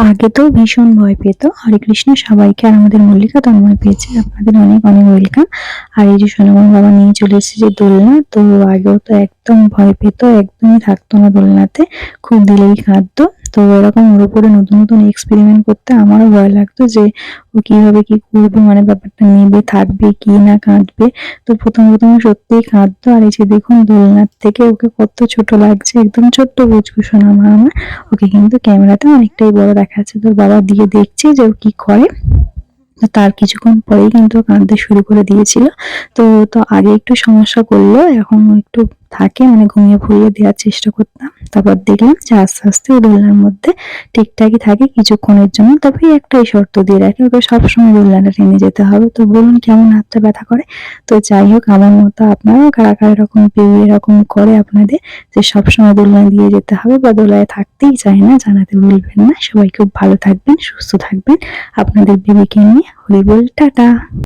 আগে তো ভীষণ ভয় পেত। হরে কৃষ্ণ, সবাইকে আর আমাদের মল্লিকা তন্ময় পেয়েছে। আপনাদের অনেক অনেক ওয়েলকাম। আর এই যে সোনামন বাবা নিয়ে চলে এসেছে যে দোলনা, তো আগেও তো একদম ভয় পেত, একদমই থাকতো না দোলনাতে। খুব দিলেই কাঁদতো। তো এরকম ওর উপরে নতুন নতুন এক্সপেরিমেন্ট করতে আমারও ভয় লাগতো যে ও কীভাবে কি করবে মানে ব্যাপারটা নেবে, থাকবে কি না কাঁদবে। তো প্রথম প্রথম সত্যিই কাঁদতো। আর এই যে দেখুন, দোলনার থেকে ওকে কত ছোট লাগছে, একদম ছোট্ট বুঝব সোনা মা আমার। ওকে কিন্তু ক্যামেরাতে অনেকটাই বড় দেখাচ্ছে। তোর বাবা দিয়ে দেখছে যে ও কি করে। তার কিছুক্ষণ পরেই কিন্তু কাঁদতে শুরু করে দিয়েছিল। তো তো আগে একটু সমস্যা করল, এখন একটু থাকে মানে ঘুমিয়ে ফুরিয়ে দেওয়ার চেষ্টা করতাম। তারপর দেখলাম যে আস্তে আস্তে ওই দোলনার মধ্যে ঠিকঠাকই থাকে কিছুক্ষণের জন্য। তবে একটাই শর্ত দিয়ে রাখে, ওকে সবসময় দোলনাটা টেনে যেতে হবে। তো বলুন কেমন হাতটা ব্যথা করে? তো যাই হোক, আমার মতো আপনারাও কারা কারা এরকম পেয়ে এরকম করে আপনাদের যে সবসময় দোলনা দিয়ে যেতে হবে বা দোলায় থাকতেই চায় না, জানাতে ভুলবেন না। সবাই খুব ভালো থাকবেন, সুস্থ থাকবেন। আপনাদের বেবিকে নিয়ে হরি বল, টাটা।